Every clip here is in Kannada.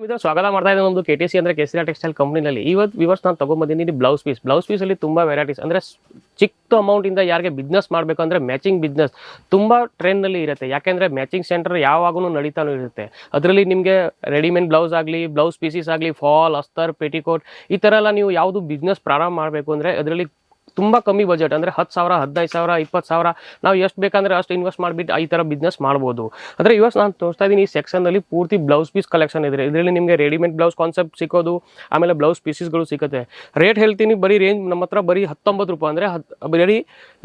ಸ್ವಾಗತ ಮಾಡ್ತಾ ಇದ್ದೀನಿ ಒಂದು ಕೆ ಟಿ ಸಿ ಅಂದ್ರೆ ಕೇಸರಿ ಟೆಕ್ಸ್ಟೈಲ್ ಕಂಪನಿನಲ್ಲಿ ಇವತ್ತು ವಿವರ್ಸ್ ನಾನು ತಗೊಂಡ್ಬಂದಿದ್ದೀನಿ ಬ್ಲೌಸ್ ಪೀಸ್ ಬ್ಲೌಸ್ ಪೀಸಲ್ಲಿ ತುಂಬ ವೆರೈಟೀಸ್ ಅಂದರೆ ಚಿಕ್ಕ ಅಮೌಂಟಿಂದ ಯಾರಿಗೆ ಬಿಸ್ನೆಸ್ ಮಾಡಬೇಕು ಅಂದರೆ ಮ್ಯಾಚಿಂಗ್ ಬಿಸ್ನೆಸ್ ತುಂಬ ಟ್ರೆಂಡ್ನಲ್ಲಿ ಇರುತ್ತೆ. ಯಾಕೆಂದರೆ ಮ್ಯಾಚಿಂಗ್ ಸೆಂಟರ್ ಯಾವಾಗೂ ನಡೀತಾನೂ ಇರುತ್ತೆ. ಅದರಲ್ಲಿ ನಿಮಗೆ ರೆಡಿಮೇಡ್ ಬ್ಲೌಸ್ ಆಗಲಿ ಬ್ಲೌಸ್ ಪೀಸಸ್ ಆಗಲಿ ಫಾಲ್ ಅಸ್ತರ್ ಪೆಟಿಕೋಟ್ ಈ ಥರ ಎಲ್ಲ ನೀವು ಯಾವುದು ಬಿಸ್ನೆಸ್ ಪ್ರಾರಂಭ ಮಾಡಬೇಕು ಅಂದರೆ ಅದರಲ್ಲಿ ತುಂಬ ಕಮ್ಮಿ ಬಜೆಟ್ ಅಂದರೆ ಹತ್ತು ಸಾವಿರ, ಹದಿನೈದು ಸಾವಿರ, ಇಪ್ಪತ್ತು ಸಾವಿರ. ನಾವು ಎಷ್ಟು ಬೇಕಂದ್ರೆ ಅಷ್ಟು ಇನ್ವೆಸ್ಟ್ ಮಾಡಿಬಿಟ್ಟು ಈ ಥರ ಬಿಸ್ನೆಸ್ ಮಾಡ್ಬೋದು. ಅಂದರೆ ಇವತ್ತು ನಾನು ತೋರಿಸ್ತಾ ಇದ್ದೀನಿ ಈ ಸೆಕ್ಷನಲ್ಲಿ ಪೂರ್ತಿ ಬ್ಲೌಸ್ ಪೀಸ್ ಕಲೆಕ್ಷನ್ ಇದೆ. ಇದರಲ್ಲಿ ನಿಮಗೆ ರೆಡಿಮೇಡ್ ಬ್ಲೌಸ್ ಕಾನ್ಸೆಪ್ಟ್ ಸಿಕ್ಕೋದು, ಆಮೇಲೆ ಬ್ಲೌಸ್ ಪೀಸಸ್ಗಳು ಸಿಗುತ್ತೆ. ರೇಟ್ ಹೇಳ್ತೀನಿ, ಬರೀ ರೇಂಜ್ ನಮ್ಮ ಹತ್ರ ಬರೀ ಹತ್ತೊಂಬತ್ತು ರೂಪಾಯಿ ಅಂದರೆ ಹತ್, ಬರೀ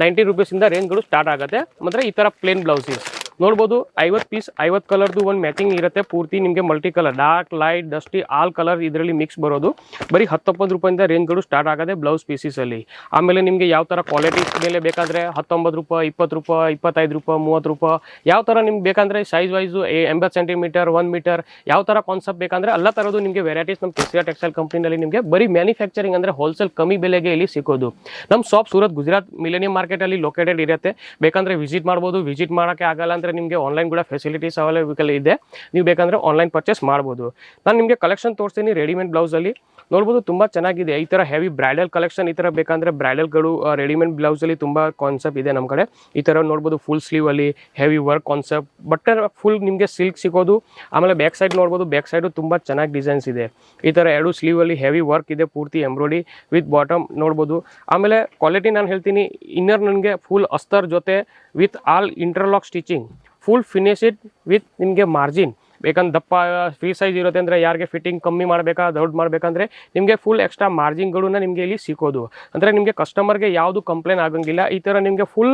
ನೈಂಟಿ ರುಪೀಸಿಂದ ರೇಂಜ್ಗಳು ಸ್ಟಾರ್ಟ್ ಆಗುತ್ತೆ. ಅಂದರೆ ಈ ಥರ ಪ್ಲೇನ್ ಬ್ಲೌಸಸ್ ನೋಡ್ಬೋದು ಐವತ್ತು ಪೀಸ್ ಐವತ್ತು ಕಲರ್ದು ಒಂದು ಮ್ಯಾಚಿಂಗ್ ಇರುತ್ತೆ. ಪೂರ್ತಿ ನಿಮಗೆ multi colour dark light dusty all colour ಇದರಲ್ಲಿ ಮಿಕ್ಸ್ ಬರೋದು. ಬರೀ ಹತ್ತೊಂಬತ್ತು ರೂಪಾಯಿಂದ ರೇಂಜ್ಗಳು ಸ್ಟಾರ್ಟ್ ಆಗೋದೆ ಬ್ಲೌಸ್ ಪೀಸಸಲ್ಲಿ ಆಮೇಲೆ ನಿಮಗೆ ಯಾವ ಥರ ಕ್ವಾಲಿಟಿ ಮೇಲೆ ಬೇಕಾದರೆ ಹತ್ತೊಂಬತ್ತು ರೂಪಾಯಿ, ಇಪ್ಪತ್ತು ರೂಪಾಯಿ, ಇಪ್ಪತ್ತೈದು ರೂಪಾಯಿ, ಮೂವತ್ತು ರೂಪಾಯಿ, ಯಾವ ಥರ ನಿಮ್ಗೆ ಬೇಕಂದರೆ ಸೈಜ್ ವೈಸು ಎಂಬತ್ತು ಸೆಂಟಿಮೀಟರ್ ಒನ್ ಮೀಟರ್ ಯಾವ ಥರ ಕಾನ್ಸೆಪ್ಟ್ ಬೇಕಂದರೆ ಎಲ್ಲ ಥರದ್ದು ನಿಮಗೆ ವೆರೈಟೀಸ್ ನಮ್ಮ ಕೆಸಿಯಾ ಟೆಕ್ಸ್ಟೈಲ್ ಕಂಪ್ನಿನಲ್ಲಿ ನಿಮಗೆ ಬರೀ ಮ್ಯಾನುಫ್ಯಾಕ್ಚರಿಂಗ್ ಅಂದರೆ ಹೋಲ್ಸೇಲ್ ಕಮ್ಮಿ ಬೆಲೆಗೆ ಇಲ್ಲಿ ಸಿಗೋದು ನಮ್ಮ ಶಾಪ್ ಸೂರತ್ ಗುಜರಾತ್ ಮಿಲೇನಿಯಂ ಮಾರ್ಕೆಟಲ್ಲಿ ಲೊಕೇಟೆಡ್ ಇರುತ್ತೆ. ಬೇಕಂದರೆ ವಿಸಿಟ್ ಮಾಡ್ಬೋದು. ವಿಸಿಟ್ ಮಾಡೋಕ್ಕೆ ಆಗಲ್ಲ ಅಂದರೆ ನಿಮಗೆ ಆನ್ಲೈನ್ ಕೂಡ ಫೆಸಿಲಿಟೀಸ್ ಅವೈಲೇಬಲ್ ಇದೆ. ನೀವು ಬೇಕಂದರೆ ಆನ್ಲೈನ್ ಪರ್ಚೇಸ್ ಮಾಡ್ಬೋದು. ನಾನು ನಿಮಗೆ ಕಲೆಕ್ಷನ್ ತೋರಿಸ್ತೀನಿ ರೆಡಿಮೇಡ್ ಬ್ಲೌಸಲ್ಲಿ ನೋಡ್ಬೋದು ತುಂಬ ಚೆನ್ನಾಗಿದೆ. ಈ ಥರ ಹೆವಿ ಬ್ರೈಡಲ್ ಕಲೆಕ್ಷನ್ ಈ ಥರ ಬೇಕಂದರೆ ಬ್ರೈಡಲ್ಗಳು ರೆಡಿಮೇಡ್ ಬ್ಲೌಸಲ್ಲಿ ತುಂಬ ಕಾನ್ಸೆಪ್ಟ್ ಇದೆ ನಮ್ಮ ಕಡೆ. ಈ ಥರ ನೋಡ್ಬೋದು full ಸ್ಲೀವಲ್ಲಿ heavy work concept but full ನಿಮಗೆ ಸಿಲ್ಕ್ ಸಿಗೋದು. ಆಮೇಲೆ ಬ್ಯಾಕ್ ಸೈಡ್ ನೋಡ್ಬೋದು ಬ್ಯಾಕ್ ಸೈಡು ತುಂಬ ಚೆನ್ನಾಗಿ ಡಿಸೈನ್ಸ್ ಇದೆ. ಈ ಥರ ಎರಡು ಸ್ಲೀವಲ್ಲಿ ಹೆವಿ ವರ್ಕ್ ಇದೆ ಪೂರ್ತಿ ಎಂಬ್ರಾಯ್ಡಿ ವಿತ್ ಬಾಟಮ್ ನೋಡ್ಬೋದು. ಆಮೇಲೆ ಕ್ವಾಲಿಟಿ ನಾನು ಹೇಳ್ತೀನಿ ಇನ್ನರ್ ನನಗೆ ಫುಲ್ ಅಸ್ತರ್ ಜೊತೆ with all interlock stitching full finished with ನಿಮಗೆ ಮಾರ್ಜಿನ್ ಬೇಕಂದ್ರೆ ದಪ್ಪ ಫ್ರೀ ಸೈಜ್ ಇರುತ್ತೆ ಅಂದರೆ ಯಾರಿಗೆ ಫಿಟ್ಟಿಂಗ್ ಕಮ್ಮಿ ಮಾಡಬೇಕಾ, ದೊಡ್ಡ ಮಾಡಬೇಕಂದ್ರೆ ನಿಮಗೆ ಫುಲ್ ಎಕ್ಸ್ಟ್ರಾ ಮಾರ್ಜಿನ್ಗಳನ್ನ ನಿಮಗೆ ಇಲ್ಲಿ ಸಿಗೋದು ಅಂದರೆ ನಿಮಗೆ ಕಸ್ಟಮರ್ಗೆ ಯಾವುದು ಕಂಪ್ಲೇಂಟ್ ಆಗಂಗಿಲ್ಲ. ಈ ಥರ ನಿಮಗೆ ಫುಲ್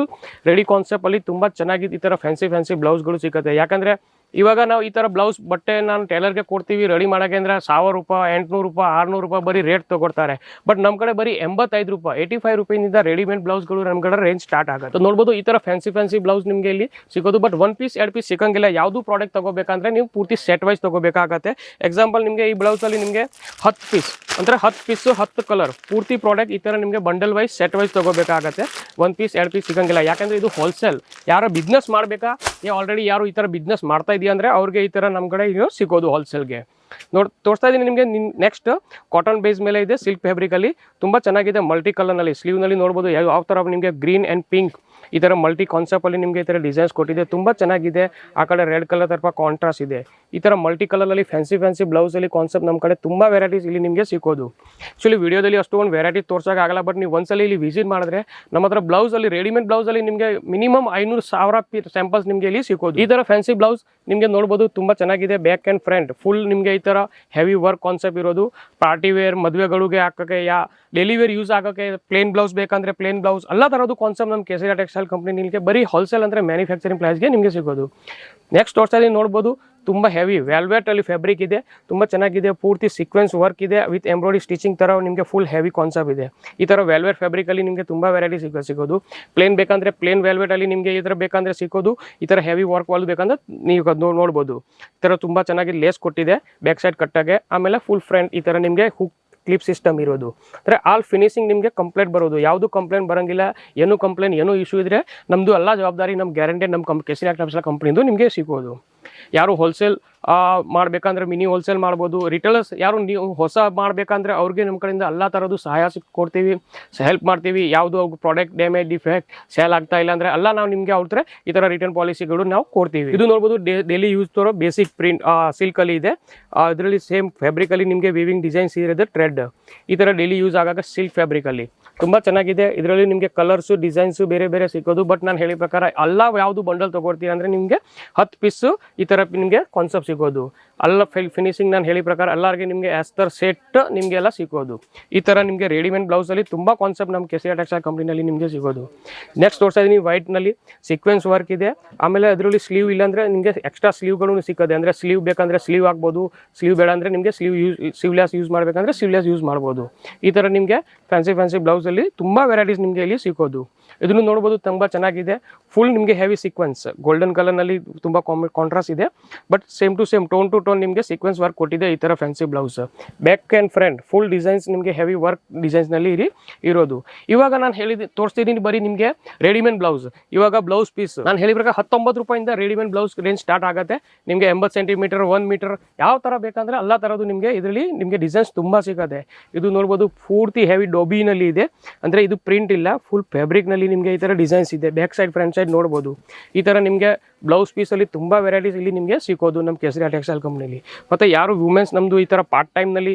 ರೆಡಿ ಕಾನ್ಸೆಪ್ಟಲ್ಲಿ ತುಂಬ ಚೆನ್ನಾಗಿ ಈ ಥರ ಫ್ಯಾನ್ಸಿ ಫ್ಯಾನ್ಸಿ ಬ್ಲೌಸ್ಗಳು ಸಿಗುತ್ತೆ ಯಾಕಂದರೆ ಇವಾಗ ನಾವು ಈ ಥರ ಬ್ಲೌಸ್ ಬಟ್ಟೆ ನಾನು ಟೈಲರ್ಗೆ ಕೊಡ್ತೀವಿ ರೆಡಿ ಮಾಡೋಕ್ಕೆ ಅಂದರೆ ಸಾವಿರ ರೂಪಾಯಿ, ಎಂಟುನೂರು ರೂಪಾಯಿ, ಆರುನೂರು ರೂಪಾಯಿ ಬರೀ ರೇಟ್ ತೊಗೊಡ್ತಾರೆ ಬಟ್ ನಮ್ಮ ಕಡೆ ಬರೀ ಎಂಬತ್ತೈದು ರೂಪಾಯಿ ಏಯ್ಟಿ ಫೈವ್ ರೂಪಾಯಿಂದ ರೆಡಿಮೇಡ್ ಬ್ಲೌಸ್ಗಳು ನಮ್ಮ ಕಡೆ ರೇಂಜ್ ಸ್ಟಾರ್ಟ್ ಆಗುತ್ತೆ. ನೋಡ್ಬೋದು ಈ ಥರ ಫ್ಯಾನ್ಸಿ ಫ್ಯಾನ್ಸಿ ಬ್ಲೌಸ್ ನಿಮಗೆ ಇಲ್ಲಿ ಸಿಗೋದು. ಬಟ್ ಒನ್ ಪೀಸ್ ಎರಡು ಪೀಸ್ ಸಿಕ್ಕಂಗಿಲ್ಲ, ಯಾವುದು ಪ್ರಾಡಕ್ಟ್ ತೊಗೋಬೇಕಂದ್ರೆ ನೀವು ಪೂರ್ತಿ ಸೆಟ್ ವೈಸ್ ತೊಗೋಬೇಕಾಗತ್ತೆ. ಎಕ್ಸಾಂಪಲ್ ನಿಮಗೆ ಈ ಬ್ಲೌಸಲ್ಲಿ ನಿಮಗೆ ಹತ್ತು ಪೀಸ್ ಅಂದರೆ ಹತ್ತು ಪೀಸು ಹತ್ತು ಕಲರ್ ಪೂರ್ತಿ ಪ್ರಾಡಕ್ಟ್ ಈ ಥರ ನಿಮಗೆ ಬಂಡಲ್ ವೈಸ್ ಸೆಟ್ ವೈಸ್ ತೊಗೋಬೇಕಾಗತ್ತೆ. ಒಂದು ಪೀಸ್ ಎರಡು ಪೀಸ್ ಸಿಗಂಗಿಲ್ಲ. ಯಾಕಂದರೆ ಇದು ಹೋಲ್ಸೇಲ್ ಯಾರೋ ಬಿಸ್ನೆಸ್ ಮಾಡಬೇಕಾ? ಏ ಆಲ್ರೆಡಿ ಯಾರು ಈ ಥರ ಬಿಸ್ನೆಸ್ ಮಾಡ್ತಾ ಇದೆಯಾ ಅಂದರೆ ಅವ್ರಿಗೆ ಈ ಥರ ನಮ್ಮ ಕಡೆ ಇದು ಸಿಗೋದು ಹೋಲ್ಸೇಲ್ಗೆ ನೋಡ್, ತೋರಿಸ್ತಾ ಇದ್ದೀನಿ ನಿಮಗೆ ನೆಕ್ಸ್ಟ್ ಕಾಟನ್ ಬೇಸ್ ಮೇಲೆ ಇದೆ ಸಿಲ್ಕ್ ಫ್ಯಾಬ್ರಿಕಲ್ಲಿ ತುಂಬ ಚೆನ್ನಾಗಿದೆ ಮಲ್ಟಿ ಕಲರ್ನಲ್ಲಿ ಸ್ಲೀವ್ನಲ್ಲಿ ನೋಡ್ಬೋದು ಯಾವ ಥರ ನಿಮಗೆ ಗ್ರೀನ್ ಆ್ಯಂಡ್ ಪಿಂಕ್ ಈ ಥರ ಮಲ್ಟಿ ಕಾನ್ಸೆಪ್ಟಲ್ಲಿ ನಿಮಗೆ ಈ ಥರ ಡಿಸೈನ್ಸ್ ಕೊಟ್ಟಿದೆ. ತುಂಬ ಚೆನ್ನಾಗಿದೆ. ಆ ಕಡೆ ರೆಡ್ ಕಲರ್ ತರಪ ಕಾಂಟ್ರಾಸ್ಟ್ ಇದೆ. ಈ ಥರ ಮಲ್ಟಿ ಅಲ್ಲಿ ಫ್ಯಾನ್ಸಿ ಫ್ಯಾನ್ಸಿ ಬ್ಲೌಸಲ್ಲಿ ಕಾನ್ಸೆಪ್ಟ್ ನಮ್ಮ ಕಡೆ ತುಂಬ ವೆರೈಟೀಸ್ ಇಲ್ಲಿ ನಿಮಗೆ ಸಿಕ್ಕೋದು. ಆ್ಯಕ್ಚುಲಿ ವಿಡಿಯೋದಲ್ಲಿ ಅಷ್ಟೊಂದು ವೆರೈಟಿ ತೋರ್ಸೋಕ್ಕಾಗಲ್ಲ ಬಟ್ ನೀವು ಒಂದ್ಸಲ ಇಲ್ಲಿ ವಿಸಿಟ್ ಮಾಡಿದ್ರೆ ನಮ್ಮ ಹತ್ರ ಬ್ಲೌಸಲ್ಲಿ ರೆಡಿಮೇಡ್ ಬ್ಲೌಸಲ್ಲಿ ನಿಮಗೆ ಮಿನಿಮಮ್ ಐನೂರು ಸಾವಿರ ಪಿ ಸ್ಯಾಂಪಲ್ಸ್ ನಿಮಗೆ ಇಲ್ಲಿ ಸಿಕ್ಕೋದು. ಈ ಥರ ಫ್ಯಾನ್ಸಿ ಬ್ಲೌಸ್ ನಿಮಗೆ ನೋಡ್ಬೋದು, ತುಂಬ ಚೆನ್ನಾಗಿದೆ ಬ್ಯಾಕ್ ಆ್ಯಂಡ್ ಫ್ರಂಟ್ ಫುಲ್ ನಿಮಗೆ ಈ ಥರ ಹೆವಿ ವರ್ಕ್ ಕಾನ್ಸೆಪ್ಟ್ ಇರೋದು. ಪಾರ್ಟಿ ವೇರ್ ಮದುವೆಗಳಿಗೆ ಹಾಕೋಕ್ಕೆ, ಯಾ ಡೈಲಿ ವೇರ್ ಯೂಸ್ ಆಗೋಕ್ಕೆ ಪ್ಲೇನ್ ಬ್ಲೌಸ್ ಬೇಕಂದ್ರೆ ಪ್ಲೇನ್ ಬ್ಲೌಸ್ ಎಲ್ಲ ಥರದ್ದು ಕಾನ್ಸೆಪ್ಟ್ ನಮ್ಮ ಕೇಸರಿ ಟೆಕ್ಸ್ಟೈಲ್ ಕಂಪ್ನಿ ನಿಮಗೆ ಬರೀ ಹೋಲ್ಸೇಲ್ ಅಂದರೆ ಮ್ಯಾನುಫ್ಯಾಕ್ಚರಿಂಗ್ ಪ್ರೈಸ್ಗೆ ನಿಮಗೆ ಸಿಗೋದು ನೆಕ್ಸ್ಟ್ ವರ್ಷದಲ್ಲಿ ನೋಡ್ಬೋದು ತುಂಬ ಹೆವಿ ವ್ಯಾಲ್ವೇಟ್ ಅಲ್ಲಿ ಫ್ಯಾಬ್ರಿಕ್ ಇದೆ, ತುಂಬ ಚೆನ್ನಾಗಿದೆ, ಪೂರ್ತಿ ಸೀಕ್ವೆನ್ಸ್ ವರ್ಕ್ ಇದೆ ವಿತ್ ಎಂಬ್ರಾಯ್ಡಿ ಸ್ಟಿಚಿಂಗ್ ಥರ ನಿಮಗೆ ಫುಲ್ ಹೆವಿ ಕಾನ್ಸೆಪ್ಟ್ ಇದೆ. ಈ ಥರ ವ್ಯಾಲ್ವೇಟ್ ಫ್ಯಾಬ್ರಿಕಲ್ಲಿ ನಿಮಗೆ ತುಂಬ ವೆರೈಟಿ ಸಿಗ, ಸಿಗೋದು. ಪ್ಲೇನ್ ಬೇಕಂದ್ರೆ ಪ್ಲೇನ್ ವ್ಯಾಲ್ವೇಟಲ್ಲಿ ನಿಮಗೆ ಈ ಥರ ಬೇಕಂದ್ರೆ ಸಿಕ್ಕೋದು ಈ ಥರ ಹೆವಿ ವರ್ಕ್ ವಾಲ್ ಬೇಕಂದ್ರೆ ನೀವು ಅದು ನೋಡ್ಬೋದು. ಈ ಥರ ತುಂಬ ಚೆನ್ನಾಗಿ ಲೇಸ್ ಕೊಟ್ಟಿದೆ ಬ್ಯಾಕ್ ಸೈಡ್ ಕಟ್ಟಾಗೆ ಆಮೇಲೆ ಫುಲ್ ಫ್ರಂಟ್ ಈ ಥರ ನಿಮಗೆ ಹುಕ್ ಕ್ಲಿಪ್ ಸಿಸ್ಟಮ್ ಇರೋದು. ಅಂದರೆ ಆಲ್ ಫಿನಿಶಿಂಗ್ ನಿಮಗೆ ಕಂಪ್ಲೇಂಟ್ ಬರೋದು. ಯಾವುದು ಕಂಪ್ಲೇಂಟ್ ಬರೋಂಗಿಲ್ಲ, ಏನು ಕಂಪ್ಲೇಂಟ್ ಏನೂ ಇಶ್ಯೂ ಇದ್ರೆ ನಮ್ಮದು ಎಲ್ಲ ಜವಾಬ್ದಾರಿ ನಮ್ಮ ಗ್ಯಾರಂಟಿ ನಮ್ಮ ಕಂಪ್ ಕೆಸಿನ ಕ್ಲಾಪ್ಸ್ ಕಂಪ್ನಿದು ನಿಮಗೆ ಸಿಗೋದು. ಯಾರು ಹೋಲ್ಸೇಲ್ ಮಾಡಬೇಕಂದ್ರೆ ಮಿನಿ ಹೋಲ್ಸೇಲ್ ಮಾಡ್ಬೋದು. ರಿಟೇಲರ್ಸ್ ಯಾರು ನೀವು ಹೊಸ ಮಾಡಬೇಕಂದ್ರೆ ಅವ್ರಿಗೆ ನಮ್ಮ ಕಡೆಯಿಂದ ಎಲ್ಲ ಥರದ್ದು ಸಹಾಯ ಸಿಕ್, ಕೊಡ್ತೀವಿ. ಹೆಲ್ಪ್ ಮಾಡ್ತೀವಿ. ಯಾವುದು ಪ್ರಾಡಕ್ಟ್ ಡ್ಯಾಮೇಜ್ ಡಿಫೆಕ್ಟ್ ಸೇಲ್ ಆಗ್ತಾ ಇಲ್ಲ ಅಂದರೆ ಎಲ್ಲ ನಾವು ನಿಮಗೆ ಅವ್ರ ಈ ಥರ ರಿಟರ್ನ್ ಪಾಲಿಸಿಗಳು ನಾವು ಕೊಡ್ತೀವಿ. ಇದು ನೋಡ್ಬೋದು ಡೈಲಿ ಯೂಸ್ ತೋರೋ ಬೇಸಿಕ್ ಪ್ರಿಂಟ್ ಸಿಲ್ಕಲ್ಲಿ ಇದೆ. ಅದರಲ್ಲಿ ಸೇಮ್ ಫ್ಯಾಬ್ರಿಕಲ್ಲಿ ನಿಮಗೆ ವಿವಿಂಗ್ ಡಿಸೈನ್ಸ್ ಇರೋದು ಟ್ರೆಡ್ ಈ ಥರ ಡೈಲಿ ಯೂಸ್ ಆಗಾಗ ಸಿಲ್ಕ್ ಫ್ಯಾಬ್ರಿಕಲ್ಲಿ ತುಂಬ ಚೆನ್ನಾಗಿದೆ. ಇದರಲ್ಲಿ ನಿಮಗೆ ಕಲರ್ಸು ಡಿಸೈನ್ಸು ಬೇರೆ ಬೇರೆ ಸಿಕ್ಕೋದು. ಬಟ್ ನಾನು ಹೇಳಿದ ಪ್ರಕಾರ ಎಲ್ಲ ಯಾವುದು ಬಂಡಲ್ ತೊಗೊಳ್ತೀನಿ ಅಂದರೆ ನಿಮಗೆ ಹತ್ತು ಪೀಸು ಈ ಥರ ನಿಮಗೆ ಕಾನ್ಸೆಪ್ಟ್ ಸಿಗೋದು. ಅಲ್ಲ ಫಿನಿಶಿಂಗ್ ನಾನು ಹೇಳಿ ಪ್ರಕಾರ ಎಲ್ಲರಿಗೆ ನಿಮಗೆ ಆಸ್ತರ್ ಸೆಟ್ ನಿಮಗೆಲ್ಲ ಸಿಗೋದು. ಈ ಥರ ನಿಮಗೆ ರೆಡಿಮೇಡ್ ಬ್ಲೌಸಲ್ಲಿ ತುಂಬ ಕಾನ್ಸೆಪ್ಟ್ ನಮ್ಮ ಕೆಸಿಯಾ ಟೆಕ್ಸ್ಟೈಲ್ ಕಂಪ್ನಿನಲ್ಲಿ ನಿಮಗೆ ಸಿಗೋದು. ನೆಕ್ಸ್ಟ್ ತೋರಿಸ್ತಾ ಇದ್ದೀನಿ ವೈಟ್ನಲ್ಲಿ ಸಿಕ್ವೆನ್ಸ್ ವರ್ಕ್ ಇದೆ. ಆಮೇಲೆ ಅದರಲ್ಲಿ ಸ್ಲೀವ್ ಇಲ್ಲಾಂದರೆ ನಿಮಗೆ ಎಕ್ಸ್ಟ್ರಾ ಸ್ಲೀವ್ಗಳು ಸಿಕ್ಕದೆ. ಅಂದರೆ ಸ್ಲೀವ್ ಬೇಕಂದರೆ ಸ್ಲೀವ್ ಆಗ್ಬೋದು ಸ್ಲೀವ್ ಬೇಡ ಅಂದರೆ ನಿಮಗೆ ಸ್ಲೀವ್ ಯೂಸ್ ಸ್ಲೀವ್ಲೆಸ್ ಯೂಸ್ ಮಾಡಬೇಕಂದ್ರೆ ಸ್ಲೀವ್ಲೆಸ್ ಯೂಸ್ ಮಾಡ್ಬೋದು. ಈ ಥರ ನಿಮಗೆ ಫ್ಯಾನ್ಸಿ ಫ್ಯಾನ್ಸಿ ಬ್ಲೌಸಲ್ಲಿ ತುಂಬ ವೆರೈಟೀಸ್ ನಿಮಗೆ ಇಲ್ಲಿ ಸಿಗೋದು. ಇದನ್ನು ನೋಡ್ಬೋದು, ತುಂಬ ಚೆನ್ನಾಗಿದೆ. ಫುಲ್ ನಿಮಗೆ ಹೆವಿ ಸೀಕ್ವೆನ್ಸ್ ಗೋಲ್ಡನ್ ಕಲರ್ನಲ್ಲಿ ತುಂಬ ಕಾಂಟ್ರಾಸ್ಟ್ ಇದೆ. But same to same tone to tone ನಿಮಗೆ ಸೀಕ್ವೆನ್ಸ್ ವರ್ಕ್ ಕೊಟ್ಟಿದೆ ಈ ಥರ fancy blouse back and front full designs ನಿಮಗೆ ಹೆವಿ ವರ್ಕ್ ಡಿಸೈನ್ಸ್ನಲ್ಲಿ ಇರಿ, ಇರೋದು. ಇವಾಗ ನಾನು ಹೇಳಿದ ತೋರಿಸ್ತಿದ್ದೀನಿ ಬರೀ ನಿಮಗೆ ರೆಡಿಮೇಡ್ ಬ್ಲೌಸ್ ಇವಾಗ ಬ್ಲೌಸ್ ಪೀಸ್ ನಾನು ಹೇಳಿ ಹೇಳಿದ್ರೆ ಹತ್ತೊಂಬತ್ತು ರೂಪಾಯಿಂದ ರೆಡಿಮೇಡ್ ಬ್ಲೌಸ್ ರೇಂಜ್ ಸ್ಟಾರ್ಟ್ ಆಗುತ್ತೆ. ನಿಮಗೆ ಎಂಬತ್ತು ಸೆಂಟಿಮೀಟರ್ ಒನ್ ಮೀಟರ್ ಯಾವ ಥರ ಬೇಕಂದ್ರೆ ಎಲ್ಲ ಥರದ್ದು ನಿಮಗೆ ಇದರಲ್ಲಿ ನಿಮಗೆ ಡಿಸೈನ್ಸ್ ತುಂಬ ಸಿಗುತ್ತೆ. ಇದು ನೋಡ್ಬೋದು ಪೂರ್ತಿ ಹೆವಿ ಡೊಬಿನಲ್ಲಿ ಇದೆ. ಅಂದರೆ ಇದು ಪ್ರಿಂಟ್ ಇಲ್ಲ ಫುಲ್ ಫ್ಯಾಬ್ರಿಕ್ನಲ್ಲಿ ನಿಮಗೆ ಈ ಥರ ಡಿಸೈನ್ಸ್ ಇದೆ. ಬ್ಯಾಕ್ ಸೈಡ್ ಫ್ರಂಟ್ ಸೈಡ್ ನೋಡ್ಬೋದು. ಈ ಥರ ನಿಮಗೆ ಬ್ಲೌಸ್ ಪೀಸಲ್ಲಿ ತುಂಬ ವೆರೈಟೀಸ್ ಇಲ್ಲಿ ನಿಮಗೆ ಸಿಗೋದು ನಮ್ಮ ಕೇಸರಿ ಟೆಕ್ಸ್ಟೈಲ್ ಕಂಪ್ನಿಲಿ ಮತ್ತು ಯಾರು ವುಮೆನ್ಸ್ ನಮ್ಮದು ಈ ಥರ ಪಾರ್ಟ್ ಟೈಮ್ನಲ್ಲಿ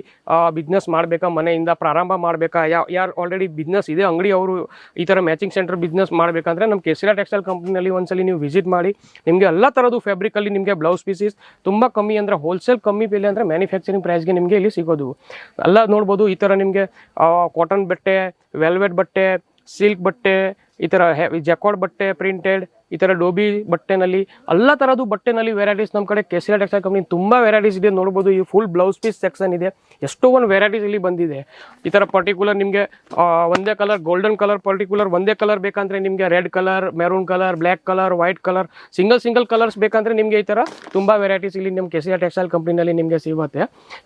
ಬಿಸ್ನೆಸ್ ಮಾಡಬೇಕಾ, ಮನೆಯಿಂದ ಪ್ರಾರಂಭ ಮಾಡಬೇಕಾ ಯಾವ ಯಾರು ಆಲ್ರೆಡಿ ಬಿಸ್ನೆಸ್ ಇದೆ, ಅಂಗಡಿ ಅವರು ಈ ಥರ ಮ್ಯಾಚಿಂಗ್ ಸೆಂಟರ್ ಬಿಸ್ನೆಸ್ ಮಾಡಬೇಕಂದ್ರೆ ನಮ್ಮ ಕೇಸರಿ ಟೆಕ್ಸ್ಟೈಲ್ ಕಂಪ್ನಿನಲ್ಲಿ ಒಂದ್ಸಲಿ ನೀವು ವಿಸಿಟ್ ಮಾಡಿ, ನಿಮಗೆ ಎಲ್ಲ ಥರದ್ದು ಫ್ಯಾಬ್ರಿಕಲ್ಲಿ ನಿಮಗೆ ಬ್ಲೌಸ್ ಪೀಸಸ್ ತುಂಬ ಕಮ್ಮಿ ಅಂದರೆ ಹೋಲ್ಸೇಲ್ ಕಮ್ಮಿ ಬೆಲೆ ಅಂದರೆ ಮ್ಯಾನುಫ್ಯಾಕ್ಚರಿಂಗ್ ಪ್ರೈಸ್ಗೆ ನಿಮಗೆ ಇಲ್ಲಿ ಸಿಗೋದು. ಎಲ್ಲ ನೋಡ್ಬೋದು ಈ ಥರ ನಿಮಗೆ ಕಾಟನ್ ಬಟ್ಟೆ ವೆಲ್ವೆಟ್ ಬಟ್ಟೆ ಸಿಲ್ಕ್ ಬಟ್ಟೆ ಈ ಥರ ಜಕಾರ್ಡ್ ಬಟ್ಟೆ ಪ್ರಿಂಟೆಡ್ ಈ ಥರ ಡೋಬಿ ಬಟ್ಟೆನಲ್ಲಿ ಎಲ್ಲ ಥರದ್ದು ಬಟ್ಟೆನಲ್ಲಿ ವೆರೈಟೀಸ್ ನಮ್ಮ ಕಡೆ ಕೆಸಿರಾ ಟೆಕ್ಸ್ಟೈಲ್ ಕಂಪ್ನಿ ತುಂಬ ವೆರೈಟೀಸ್ ಇದೆ. ನೋಡ್ಬೋದು ಈ ಫುಲ್ ಬ್ಲೌಸ್ ಪೀಸ್ ಸೆಕ್ಷನ್ ಇದೆ. ಎಷ್ಟೋ ಒಂದು ವೆರೈಟೀಸ್ ಇಲ್ಲಿ ಬಂದಿದೆ. ಈ ಥರ ಪರ್ಟಿಕ್ಯುಲರ್ ನಿಮಗೆ ಒಂದೇ ಕಲರ್ ಗೋಲ್ಡನ್ ಕಲರ್ ಪರ್ಟಿಕ್ಯುಲರ್ ಒಂದೇ ಕಲರ್ ಬೇಕಂದ್ರೆ ನಿಮಗೆ red colour maroon colour black colour white colour single single colours ಬೇಕಂದ್ರೆ ನಿಮಗೆ ಈ ಥರ ತುಂಬ ವೆರೈಟೀಸ್ ಇಲ್ಲಿ ನಮ್ಮ ಕೆಸಿರಾ ಟೆಕ್ಸ್ಟೈಲ್ ಕಂಪ್ನಿನಲ್ಲಿ ನಿಮಗೆ ಸಿಗುತ್ತೆ.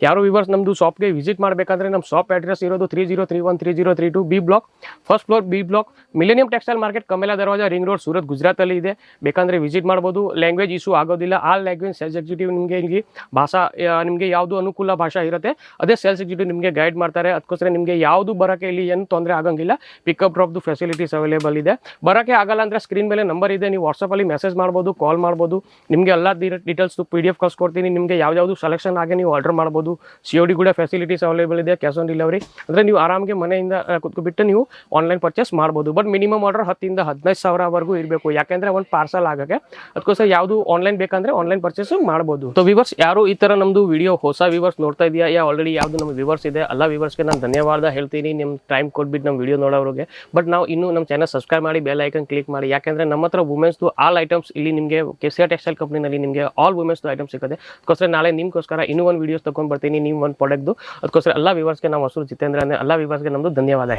ಯಾರು ವಿವರ್ಸ್ ನಮ್ಮದು ಶಾಪ್ಗೆ ವಿಸಿಟ್ ಮಾಡಬೇಕಂದ್ರೆ ನಮ್ಮ ಶಾಪ್ ಅಡ್ರೆಸ್ ಇರೋದು three zero three one three zero three two B block first floor B block millennium textile market Kamela Darwaja ring road Surat ಗುಜರಾತಲ್ಲಿ ಇದೆ. ಬೇಕಂದ್ರೆ ವಿಸಿಟ್ ಮಾಡ್ಬೋದು. ಲ್ಯಾಂಗ್ವೇಜ್ ಇಶ್ಯೂ ಆಗೋದಿಲ್ಲ. ಆ ಲ್ಯಾಂಗ್ವೇಜ್ ಸೆಲ್ಸ್ ಎಕ್ಸಿಕ್ಯೂಟಿವ್ ನಿಮಗೆ ಇಲ್ಲಿ ಭಾಷಾ ನಿಮಗೆ ಯಾವುದು ಅನುಕೂಲ ಭಾಷಾ ಇರುತ್ತೆ, ಅದೇ ಸೆಲ್ಸ್ ಎಕ್ಸಿಕ್ಯೂಟಿವ್ ನಿಮಗೆ ಗೈಡ್ ಮಾಡ್ತಾರೆ. ಅದಕ್ಕೋಸ್ಕರ ನಿಮಗೆ ಯಾವುದು ಬರೋಕ್ಕೆ ಇಲ್ಲಿ ಏನು ತೊಂದರೆ ಆಗೋಂಗಿಲ್ಲ. ಪಿಕಪ್ ಡ್ರಾಪ್ದು ಫೆಸಿಲಿಟೀಸ್ ಅವೈಲೇಬಲ್ ಇದೆ. ಬರೋಕ್ಕೆ ಆಗಲ್ಲ ಅಂದರೆ ಸ್ಕ್ರೀನ್ ಮೇಲೆ ನಂಬರ್ ಇದೆ. ನೀವು ವಾಟ್ಸಪ್ಪಲ್ಲಿ ಮೆಸೇಜ್ ಮಾಡ್ಬೋದು ಕಾಲ್ ಮಾಡ್ಬೋದು. ನಿಮಗೆ ಎಲ್ಲ ಡೀಟೇಲ್ಸ್ ಪಿ ಡಿ ಎಫ್ ಕಳ್ಸ್ಕೊಡ್ತೀನಿ ನಿಮಗೆ ಯಾವ್ದಾವುದು ಸೆಲೆಕ್ಷನ್ ಆಗಿ ನೀವು ಆರ್ಡರ್ ಮಾಡ್ಬೋದು. ಸಿ ಒ ಡಿ ಕೂಡ ಫೆಸಿಲಿಟೀಸ್ ಅವೈಲೇಬಲ್ ಇದೆ ಕ್ಯಾಶ್ ಆನ್ ಡೆಲಿವರಿ ಅಂದರೆ ನೀವು ಆರಾಮ್ಗೆ ಮನೆಯಿಂದ ಕೂತ್ಕೊಬಿಟ್ಟು ನೀವು ಆನ್ಲೈನ್ ಪರ್ಚೇಸ್ ಮಾಡ್ಬೋದು. ಬಟ್ ಮಿನಿಮಮ್ ಆರ್ಡರ್ ಹತ್ತಿಂದ ಹದಿನೈದು ಸಾವಿರವರೆಗೂ ಇರಬೇಕು. ಯಾಕೆಂದರೆ ಅಂದ್ರೆ ಒಂದು ಪಾರ್ಸಲ್ ಆಗಕ್ಕೆ ಅದಕ್ಕೋಸ್ಕರ ಯಾವುದು ಆನ್ಲೈನ್ ಬೇಕಂದ್ರೆ ಆನ್ಲೈನ್ ಪರ್ಚೇಸ್ ಮಾಡಬಹುದು ಸೊ ವಿವರ್ಸ್ ಯಾರು ಈ ತರ ನಮ್ದು ವಿಡಿಯೋ ಹೊಸ ವಿವರ್ಸ್ ನೋಡ್ತಾ ಇದೆಯಾ? ಯಾ ಆಲ್ರೆಡಿ ಯಾವುದು ನಮ್ಮ ವಿವರ್ಸ್ ಇದೆ? ಎಲ್ಲ ವಿವರ್ಸ್ಗೆ ನಾನು ಧನ್ಯವಾದ ಹೇಳ್ತೀನಿ. ನಿಮ್ ಟೈಮ್ ಕೊಟ್ಬಿಟ್ಟು ನಮ್ಮ ವಿಡಿಯೋ ನೋಡೋರಿಗೆ ಬಟ್ ನಾವು ಇನ್ನು ನಮ್ಮ ಚಾನಲ್ ಸಬ್ಸ್ಕ್ರೈಬ್ ಮಾಡಿ ಬೆಲ್ ಐಕನ್ ಕ್ಲಿಕ್ ಮಾಡಿ. ಯಾಕಂದ್ರೆ ನಮ್ಮ ಹತ್ರ ವುಮೆನ್ಸ್ದು ಆಲ್ ಐಟಮ್ಸ್ ಇಲ್ಲಿ ನಿಮಗೆ ಕೆಸಿಯಾ ಟೆಕ್ಸ್ಟೈಲ್ ಕಂಪನಿನಲ್ಲಿ ನಿಮಗೆ ಆಲ್ ವುಮೆನ್ಸ್ದು ಐಟಮ್ ಸಿಗುತ್ತೆ. ಅದಕ್ಕೋಸ್ಕರ ನಾಳೆ ನಿಮಗೋಸ್ಕರ ಇನ್ನೂ ಒಂದು ವಿಡಿಯೋಸ್ ತಗೊಂಡ್ ಬರ್ತೀನಿ. ನಿಮ್ ಒಂದು ಪ್ರಾಡಕ್ಟ್ ಅದಕ್ಕೋಸ್ಕರ ಎಲ್ಲ ವಿವರ್ಸ್ಗೆ ನಾವು ಹಸಿರು ಜಿತೇಂದ್ರ ಅಲ್ಲ ಎಲ್ಲ ವಿವರ್ಸ್ಗೆ ನಮ್ಮದು ಧನ್ಯವಾದ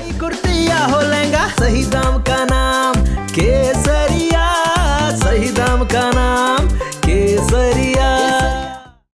ಕೇಸರಿ നമുക്കാണാം